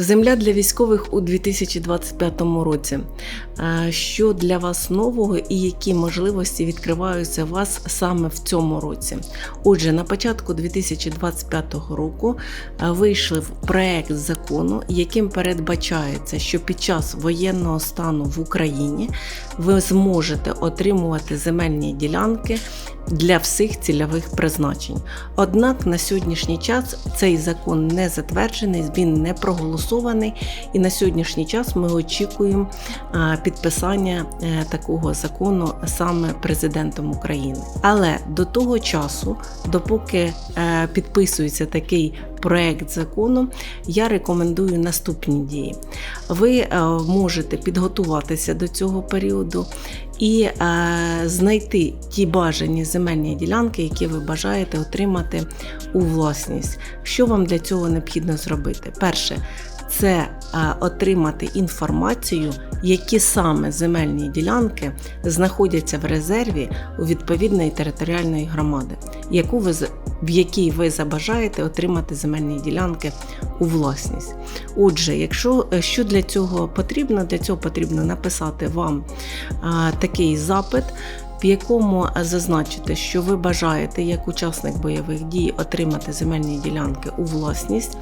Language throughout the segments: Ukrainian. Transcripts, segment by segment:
Земля для військових у 2025 році. Що для вас нового і які можливості відкриваються вас саме в цьому році? Отже, на початку 2025 року е, вийшов проект закону, яким передбачається, що під час воєнного стану в Україні ви зможете отримувати земельні ділянки для всіх цільових призначень. Однак на сьогоднішній час цей закон не затверджений, він не проголосований, і на сьогоднішній час ми очікуємо підписання е, такого закону саме президентом України. Але до того часу, допоки е, підписується такий проект закону, я рекомендую наступні дії. Ви е, можете підготуватися до цього періоду і е, знайти ті бажані земельні ділянки, які ви бажаєте отримати у власність. Що вам для цього необхідно зробити? Перше, це е, отримати інформацію, які саме земельні ділянки знаходяться в резерві у відповідної територіальної громади, яку ви в якій ви забажаєте отримати земельні ділянки у власність. Отже, якщо е, що для цього потрібно, для цього потрібно написати вам а, такий запит. В якому зазначите, що ви бажаєте як учасник бойових дій отримати земельні ділянки у власність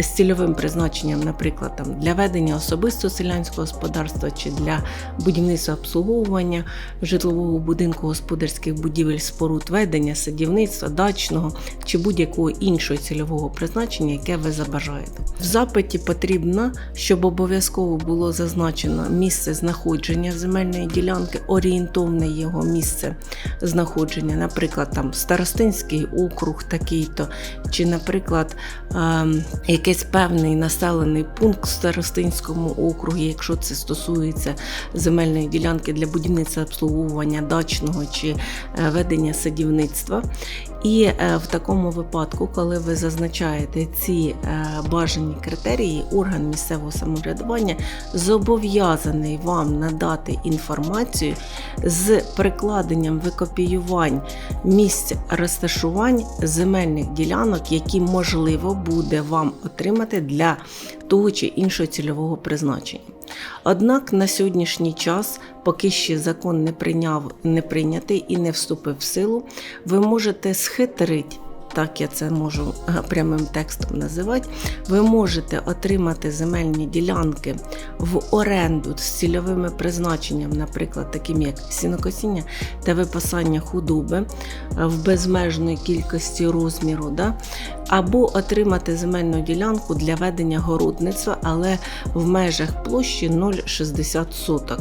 з цільовим призначенням, наприклад, там для ведення особисто селянського господарства чи для будівництва обслуговування житлового будинку, господарських будівель, споруд, ведення, садівництва, дачного чи будь-якого іншого цільового призначення, яке ви забажаєте. В запиті потрібно, щоб обов'язково було зазначено місце знаходження земельної ділянки, орієнтовне його місце знаходження, наприклад, там Старостинський округ такий-то, чи, наприклад, ем, якийсь певний населений пункт в Старостинському округі, якщо це стосується земельної ділянки для будівництва обслуговування дачного чи е, ведення садівництва. І е, в такому випадку, коли ви зазначаєте ці е, бажані критерії, орган місцевого самоврядування зобов'язаний вам надати інформацію з прикладенням викопіювань місць розташувань земельних ділянок, які можливо буде вам отримати для того чи іншого цільового призначення. Однак на сьогоднішній час, поки ще закон не прийняв, не прийнятий і не вступив в силу, ви можете схитрити. Так я це можу е, прямим текстом називати. Ви можете отримати земельні ділянки в оренду з цільовими призначенням, наприклад, таким як сінокосіння та випасання худоби е, в безмежної кількості розміру, да? або отримати земельну ділянку для ведення городництва, але в межах площі 0,60 соток.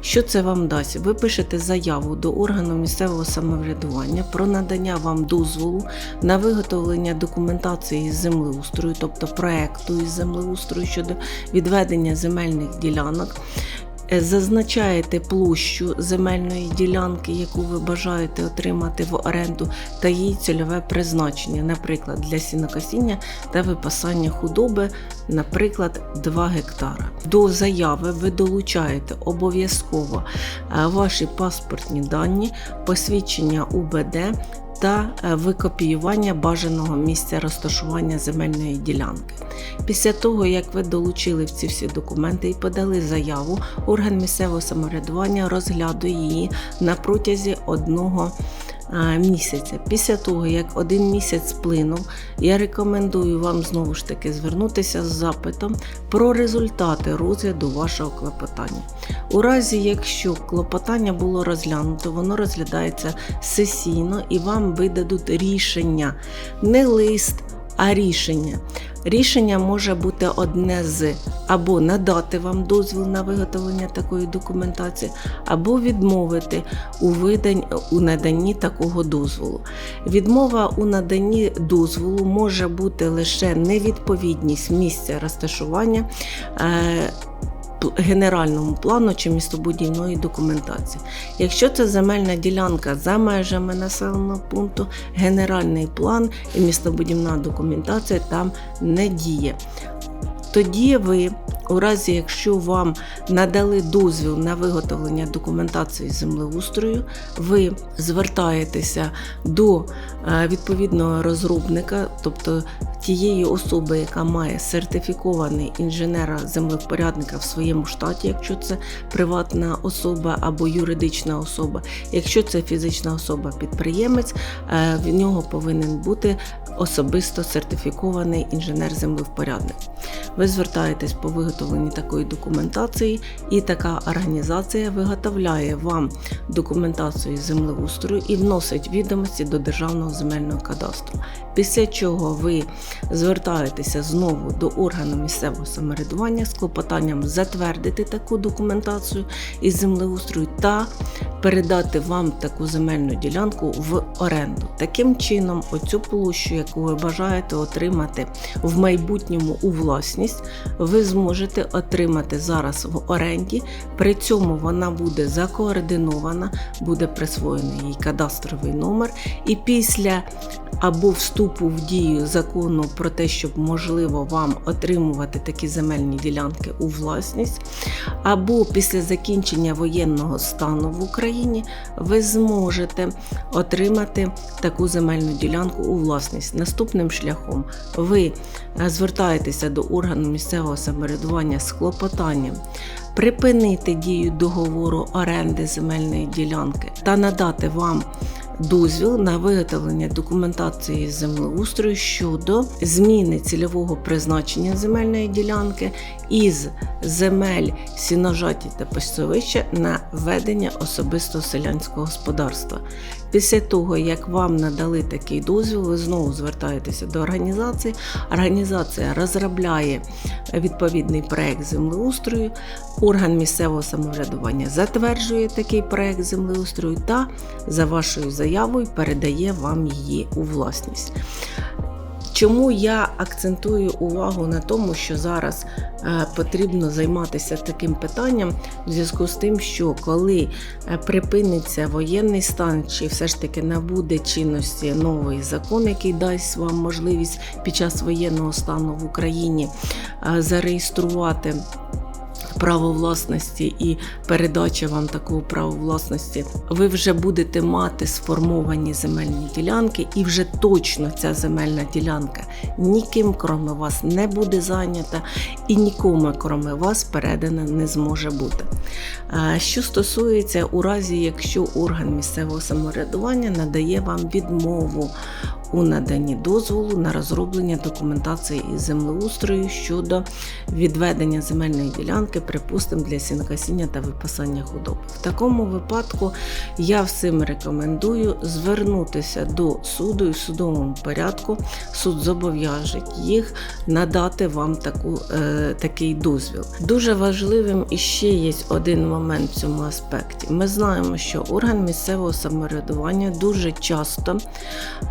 Що це вам дасть? Ви пишете заяву до органу місцевого самоврядування про надання вам дозволу на виготовлення документації з землеустрою, тобто проекту із землеустрою щодо відведення земельних ділянок. Е, Зазначаєте площу земельної ділянки, яку ви бажаєте отримати в оренду, та її цільове призначення, наприклад, для сінокосіння та випасання худоби, наприклад, 2 гектара. До заяви ви долучаєте обов'язково е, ваші паспортні дані, посвідчення УБД та е, викопіювання бажаного місця розташування земельної ділянки. Після того, як ви долучили ці всі документи і подали заяву, орган місцевого самоврядування розглядує її на протязі одного місяця. Після того, як один місяць сплинув, я рекомендую вам знову ж таки звернутися з запитом про результати розгляду вашого клопотання. У разі, якщо клопотання було розглянуто, воно розглядається сесійно і вам видадуть рішення, не лист, а рішення. Рішення може бути одне з або надати вам дозвіл на виготовлення такої документації, або відмовити у видань у наданні такого дозволу. Відмова у наданні дозволу може бути лише невідповідність місця розташування. Е, Генеральному плану чи містобудівної документації. Якщо це земельна ділянка за межами населеного пункту, генеральний план і містобудівна документація там не діє. Тоді ви У разі, якщо вам надали дозвіл на виготовлення документації землеустрою, ви звертаєтеся до е, відповідного розробника, тобто тієї особи, яка має сертифікований інженера-землевпорядника в своєму штаті, якщо це приватна особа або юридична особа. Якщо це фізична особа-підприємець, е, в нього повинен бути особисто сертифікований інженер-землевпорядник. Ви звертаєтесь по виготовленні такої документації, і така організація виготовляє вам документацію землеустрою і вносить відомості до Державного земельного кадастру. Після чого ви звертаєтеся знову до органу місцевого самоврядування з клопотанням затвердити таку документацію із землеустрою та передати вам таку земельну ділянку в оренду. Таким чином, оцю площу, яку ви бажаєте отримати в майбутньому у власність, ви зможете отримати зараз в оренді. При цьому вона буде закоординована, буде присвоєний їй кадастровий номер, і після або вступу в дію закону про те, щоб можливо вам отримувати такі земельні ділянки у власність, або після закінчення воєнного стану в Україні ви зможете отримати таку земельну ділянку у власність. Наступним шляхом ви е, звертаєтеся до органу місцевого самоврядування з клопотанням. Припинити дію договору оренди земельної ділянки та надати вам дозвіл на виготовлення документації землеустрою щодо зміни цільового призначення земельної ділянки із земель сіножаті та пасовища на ведення особистого селянського господарства. Після того, як вам надали такий дозвіл, ви знову звертаєтеся до організації. Організація розробляє відповідний проект землеустрою. Орган місцевого самоврядування затверджує такий проект землеустрою та за вашою заявою передає вам її у власність. Чому я акцентую увагу на тому, що зараз е, потрібно займатися таким питанням в зв'язку з тим, що коли е, припиниться воєнний стан, чи все ж таки набуде чинності новий закон, який дасть вам можливість під час воєнного стану в Україні е, зареєструвати право власності і передача вам такого права власності, ви вже будете мати сформовані земельні ділянки, і вже точно ця земельна ділянка ніким, кроме вас, не буде зайнята, і нікому, кроме вас, передана не зможе бути. Що стосується у разі, якщо орган місцевого самоврядування надає вам відмову у наданні дозволу на розроблення документації із землеустрою щодо відведення земельної ділянки, припустимо, для сінокосіння та випасання худоби. В такому випадку я всім рекомендую звернутися до суду і в судовому порядку. Суд зобов'яже їх надати вам таку, е, такий дозвіл. Дуже важливим і ще є один момент в цьому аспекті. Ми знаємо, що орган місцевого самоврядування дуже часто е,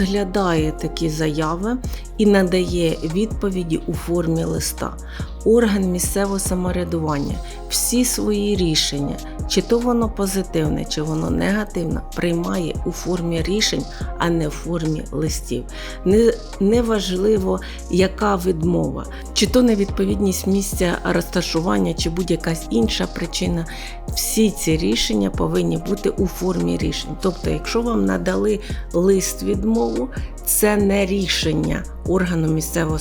розглядає такі заяви і надає відповіді у формі листа. Орган місцевого самоврядування всі свої рішення, чи то воно позитивне, чи воно негативне, приймає у формі рішень, а не в формі листів. Не, Неважливо, яка відмова, чи то невідповідність місця розташування, чи будь-якась інша причина. Всі ці рішення повинні бути у формі рішень. Тобто, якщо вам надали лист відмову, це не рішення органу місцевого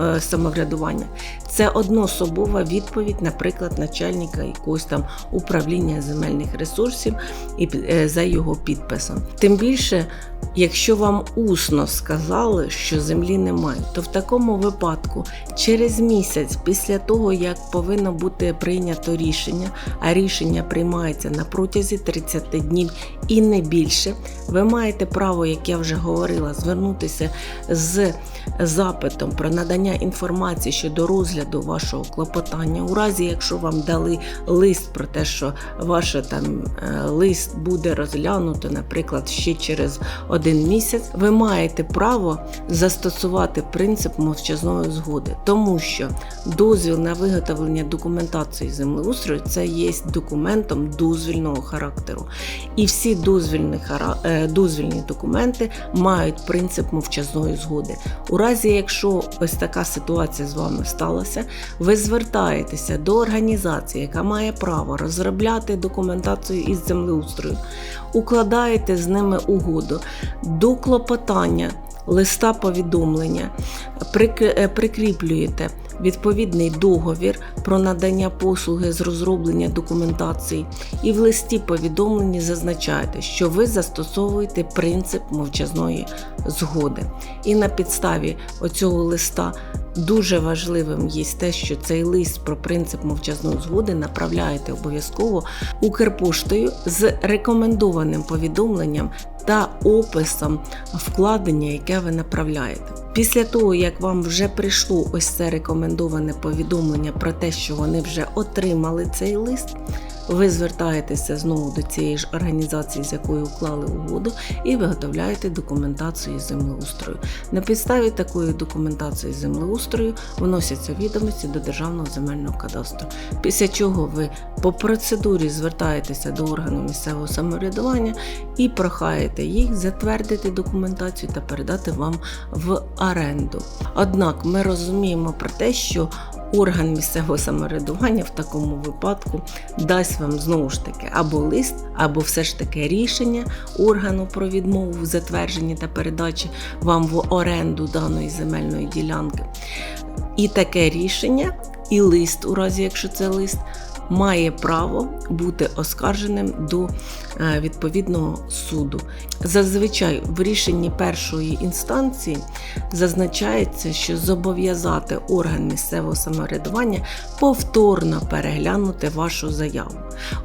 е, самоврядування. Це одноособова відповідь, наприклад, начальника якогось там управління земельних ресурсів і е, за його підписом. Тим більше, якщо вам усно сказали, що землі немає, то в такому випадку через місяць після того, як повинно бути прийнято рішення, а рішення приймається на протязі 30 днів і не більше, ви маєте право, як я вже говорила, звернутися з запитом про надання інформації щодо розгляду вашого клопотання. У разі, якщо вам дали лист про те, що ваш там е, лист буде розглянуто, наприклад, ще через один місяць, ви маєте право застосувати принцип мовчазної згоди, тому що дозвіл на виготовлення документації землеустрою це є документом дозвільного характеру. І всі дозвільні, е, дозвільні документи мають принцип мовчазної згоди. У разі, якщо ось така ситуація з вами сталася, ви звертаєтеся до організації, яка має право розробляти документацію із землеустрою, укладаєте з ними угоду до клопотання. Листа повідомлення е, прикріплюєте відповідний договір про надання послуги з розроблення документації, і в листі повідомленні зазначаєте, що ви застосовуєте принцип мовчазної згоди. І на підставі оцього листа дуже важливим є те, що цей лист про принцип мовчазної згоди направляєте обов'язково Укрпоштою з рекомендованим повідомленням та описом вкладення, яке ви направляєте. Після того, як вам вже прийшло ось це рекомендоване повідомлення про те, що вони вже отримали цей лист, ви звертаєтеся знову до цієї ж організації, з якою уклали угоду, і виготовляєте документацію землеустрою. На підставі такої документації землеустрою вносяться відомості до Державного земельного кадастру. Після чого ви по процедурі звертаєтеся до органу місцевого самоврядування і прохаєте їх затвердити документацію та передати вам в оренду. Однак ми розуміємо про те, що орган місцевого самоврядування в такому випадку дасть вам знову ж таки або лист, або все ж таки рішення органу про відмову в затвердженні та передачі вам в оренду даної земельної ділянки. І таке рішення, і лист, у разі якщо це лист, має право бути оскарженим до е, відповідного суду. Зазвичай в рішенні першої інстанції зазначається, що зобов'язати орган місцевого самоврядування повторно переглянути вашу заяву.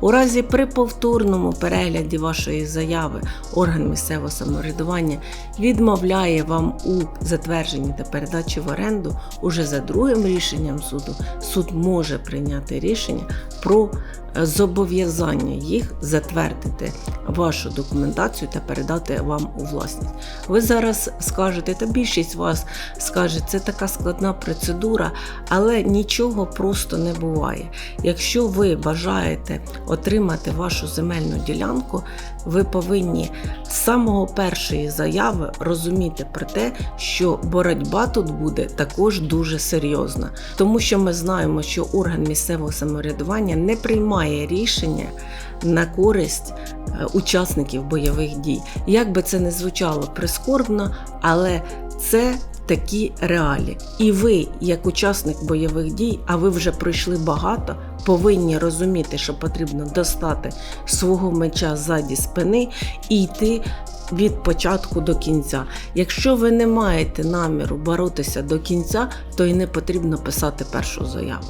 У разі при повторному перегляді вашої заяви орган місцевого самоврядування відмовляє вам у затвердженні та передачі в оренду, уже за другим рішенням суду суд може прийняти рішення про зобов'язання їх затвердити вашу документацію та передати вам у власність. Ви зараз скажете, та більшість вас скаже, це така складна процедура, але нічого просто не буває. Якщо ви бажаєте отримати вашу земельну ділянку, ви повинні з самого першої заяви розуміти про те, що боротьба тут буде також дуже серйозна, тому що ми знаємо, що орган місцевого самоврядування не приймає рішення на користь е, учасників бойових дій. Як би це не звучало прискорбно, але це такі реалі. І ви, як учасник бойових дій, а ви вже пройшли багато, повинні розуміти, що потрібно достати свого меча ззаді спини і йти. Від початку до кінця. Якщо ви не маєте наміру боротися до кінця, то й не потрібно писати першу заяву,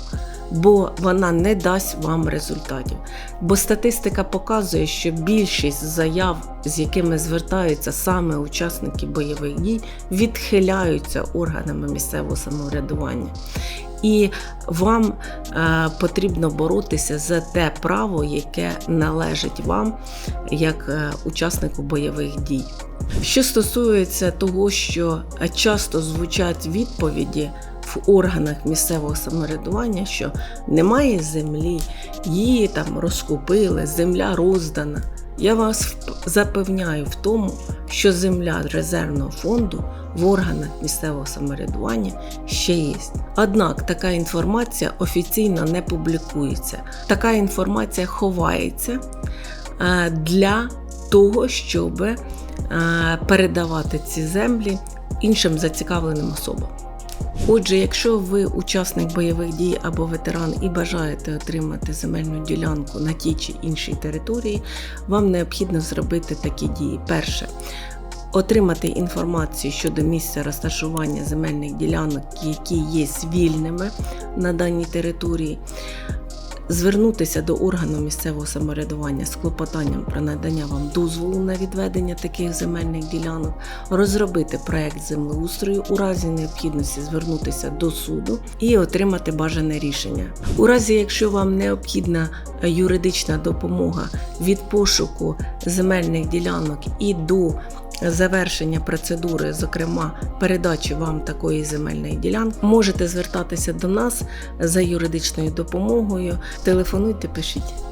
бо вона не дасть вам результатів. Бо статистика показує, що більшість заяв, з якими звертаються саме учасники бойових дій, відхиляються органами місцевого самоврядування. І вам е, потрібно боротися за те право, яке належить вам як е, учаснику бойових дій. Що стосується того, що часто звучать відповіді в органах місцевого самоврядування, що немає землі, її там розкупили, земля роздана. Я вас запевняю в тому, що земля резервного фонду в органах місцевого самоврядування ще є. Однак така інформація офіційно не публікується. Така інформація ховається е, для того, щоб е, передавати ці землі іншим зацікавленим особам. Отже, якщо ви учасник бойових дій або ветеран і бажаєте отримати земельну ділянку на тій чи іншій території, вам необхідно зробити такі дії. Перше отримати інформацію щодо місця розташування земельних ділянок, які є вільними на даній території. Звернутися до органу місцевого самоврядування з клопотанням про надання вам дозволу на відведення таких земельних ділянок, розробити проект землеустрою, у разі необхідності звернутися до суду і отримати бажане рішення. У разі, якщо вам необхідна юридична допомога від пошуку земельних ділянок і до завершення процедури, зокрема передачі вам такої земельної ділянки, можете звертатися до нас за юридичною допомогою. Телефонуйте, пишіть.